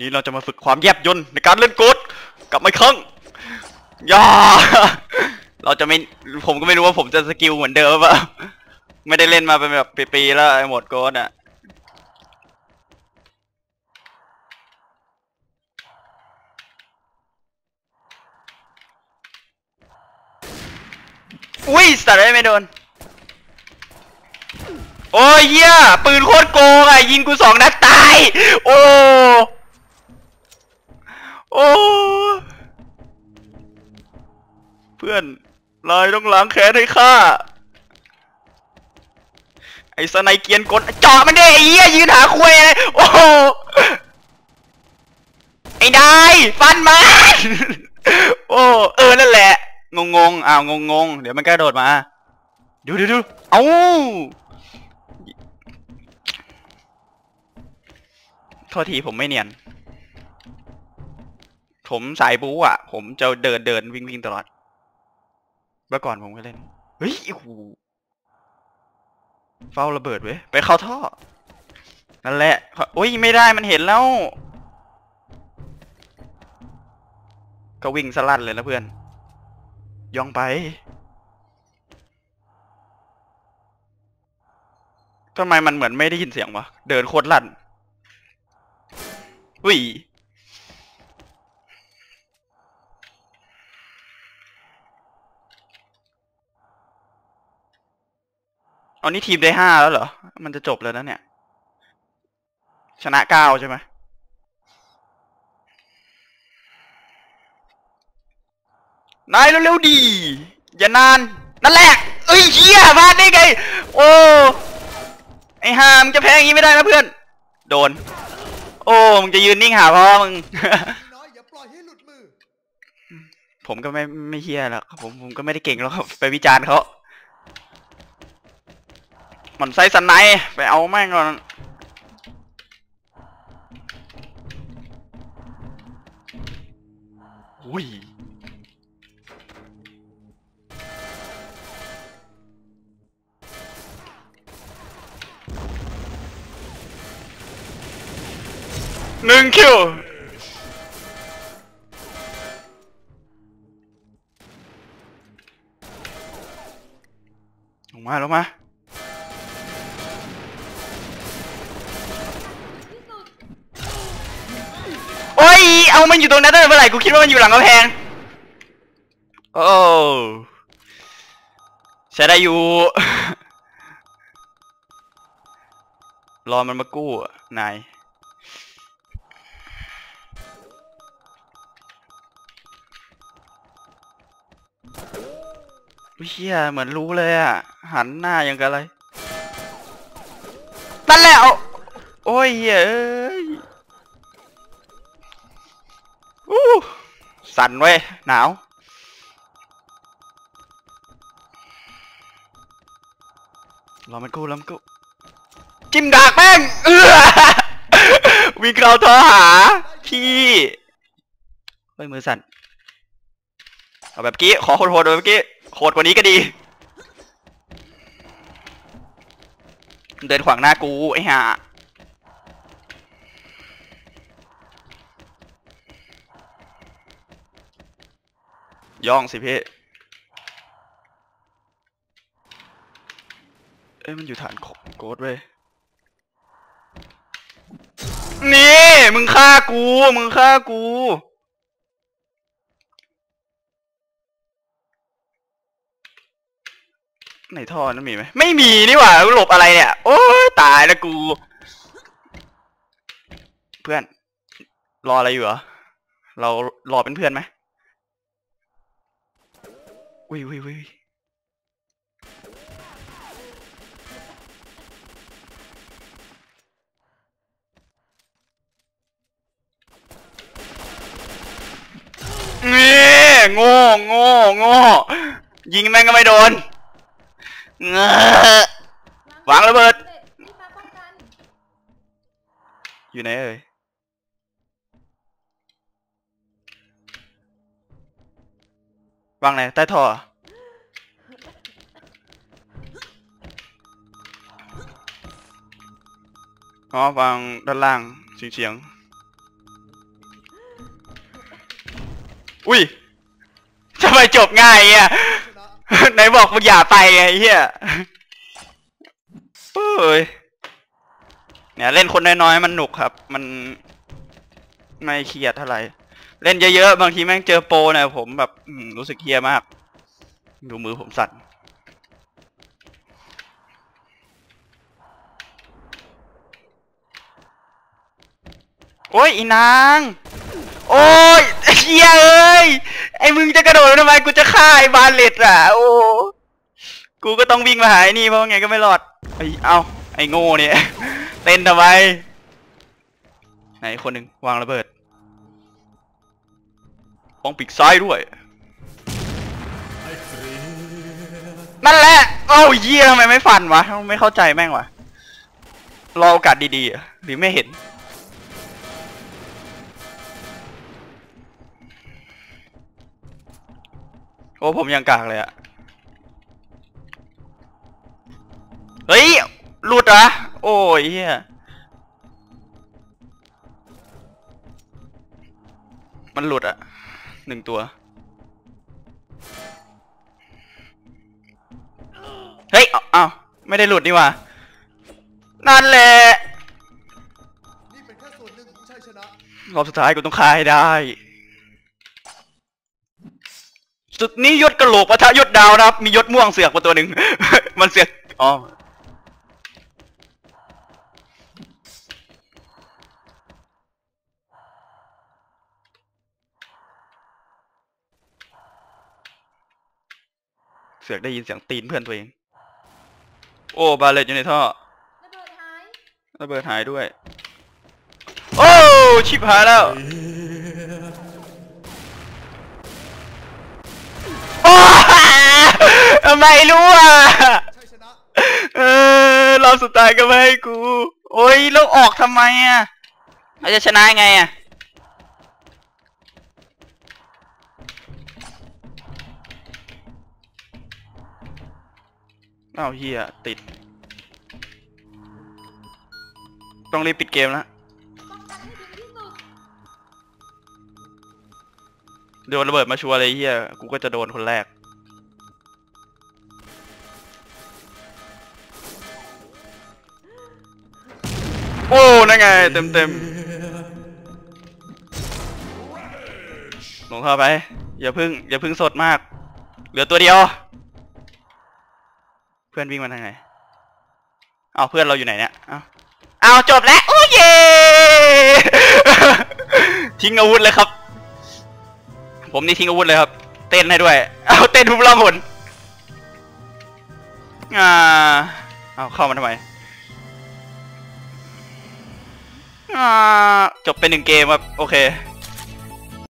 นี่เราจะมาฝึกความแยบยลในการเล่นโกดกลับมาครั้งย่าเราจะไม่ผมก็ไม่รู้ว่าผมจะสกิลเหมือนเดิมป่ะไม่ได้เล่นมาเป็นแบบปีๆแล้วไอ้หมดโกดอะอุ้ยสัตว์ได้ไม่โดน โอ้ยเหี้ยปืนโคตรโกงอะ ยิงกูสองนัดตาย โอ้ โอ้เพื่อนนายต้องล้างแค้นให้ข้าไอ้สไนเกียนกดเจาะมันดิไอ้เหี้ยยืนหาคุยเลยโอ้โหไอ้นายฟันมันโอ้เออนั่นแหละงงงอ้าวงงงเดี๋ยวมันกระโดดมาดูดูดูเอ้าโทษทีผมไม่เนียน ผมสายบู๊อะ ผมจะเดินเดินวิ่งวิ่งตลอด เมื่อก่อนผมก็เล่น เฮ้ยโอ้โหเฝ้าระเบิดเว้ย ไปเข้าท่อ นั่นแหละโอ้ยไม่ได้มันเห็นแล้ว ก็วิ่งสลัดเลยนะเพื่อน ย่องไป ทำไมมันเหมือนไม่ได้ยินเสียงวะ เดินโคตรลั่นอุ้ย เอานี่ทีมได้ห้าแล้วเหรอ มันจะจบแล้วนะเนี่ย ชนะเก้าใช่ไหมนายเร็วๆดี อย่านาน นั่นแหละ เอ้ยเฮียพลาดได้ไง โอ้ ไอ้ห่ามึงจะแพ้อย่างนี้ไม่ได้นะเพื่อน โดน โอ้ มึงจะยืนนิ่งหาพ่อมึง น้อยอย่าปล่อยให้หลุดมือ ผมก็ไม่ไม่เฮียแล้วครับผมผมก็ไม่ได้เก่งแล้วครับ ไปวิจารณ์เขา มันไส้สไนป์ไปเอาแม่งก่อนอุ้ยหนึ่งคิวลงมาลงมา เอามันอยู่ตรงนั้นตั้งแต่เมื่อไหร่กูคิดว่ามันอยู่หลังกำแพง โอ้ใช้ได้อยู่ รอมันมากู้นายอุ๊ยเฮียเหมือนรู้เลยอะ หันหน้าอย่างกับอะไรนั่นแหละเอาโอ้ยเฮ้ย สั่นเว้ย หนาว รอมันกู้รอมันกู้จิ้มดากแม่งเออวิ่งเข้าท่อหา พี่เฮ้ยมือสั่น เอาแบบกี้ ขอโหดๆแบบเมื่อกี้ โหดกว่านี้ก็ดี เดินขวางหน้ากู ไอ้ห่า ย่องสิพี่ เอ้ยมันอยู่ฐานโกดเว้ย นี่ มึงฆ่ากู มึงฆ่ากูในท่อนั้นมีไหม ไม่มีนี่หว่าหลบอะไรเนี่ย โอ้ยตายแล้วกู เพื่อน รออะไรอยู่เหรอ เรารอเป็นเพื่อนไหม วิววิววิวนี่โง่โง่โง่ยิงแม่งก็ไม่โดนเงอะวางระเบิดรีบมาป้องกันอยู่ไหนเอ่ย วางไหนใต้ท่ออ๋อวางด้านล่างเฉียงเฉียงอุ้ยทำไมจบง่ายอะไหนบอกมึงอย่าไปไงเฮียเอ้ยเนี่ยเล่นคนน้อยๆมันหนุกครับ มันไม่เครียดเท่าไหร่ เล่นเยอะๆ บางทีแม่งเจอโปรนี่ยผมแบบรู้สึกเฮียมาก ดูมือผมสั่นโอ้ยอีนาง โอ้ยเฮียเอ้ยไอ้มึงจะกระโดดทำไมกูจะฆ่าไอ้บาเลตอะโอ้กูก็ต้องวิ่งมาหาไอ้นี่เพราะไงก็ไม่รอดไอ้เอาไอ้โง่เนี่ยเต้นทำไมไหนคนหนึ่งวางระเบิด ป้องปีกซ้ายด้วย นั่นแหละ เอ้าเยี่ยทำไมไม่ฟันวะ ไม่เข้าใจแม่งวะ รอโอกาสดีๆ หรือไม่เห็น โอ้ผมยังกากเลยอะเฮ้ย หลุดอะโอ้ยเฮียมันหลุดอะ หนึ่งตัว เฮ้ยเอาเอ้าไม่ได้หลุดนี่หว่า นั่นแหละนี่เป็นแค่ส่วนหนึ่งของชัยชนะรอบสุดท้ายกูต้องคายให้ได้ศึกนี้ยศกระโหลกปะทะยศดาวนะครับ มียศม่วงเสือกมาตัวหนึ่ง มันเสือก อ๋อ เสือกได้ยินเสียงตีนเพื่อนตัวเอง โอ้บาเลตอยู่ในท่อระเบิดหายระเบิดหายด้วย โอ้ชิบหายแล้ว โอ้ทำไมรู้อะชัยชนะเออรอบสุดท้ายก็ไม่ให้กู โอ้ยแล้วออกทำไมอะเราจะชนะยังไงอะ อ้าวเฮียติด ต้องรีบปิดเกมแล้วป้องกันให้ดีที่สุดโดนระเบิดมาชัวร์เลยเฮียกูก็จะโดนคนแรก โอ้ นั่นไง เต็มเต็มลงเข้าไป อย่าพึ่ง อย่าพึ่งสดมาก เหลือตัวเดียว เพื่อนวิ่งมาทางไหนเอาเพื่อนเราอยู่ไหนเนี่ยเอาเอาจบแล้วโอ้เยทิ้งอาวุธเลยครับ ผมนี่ทิ้งอาวุธเลยครับ เต้นให้ด้วย เอาเต้นทุบล่องหนอ่าเอาเข้ามาทำไมอ่าจบเป็นหนึ่งเกมครับโอเค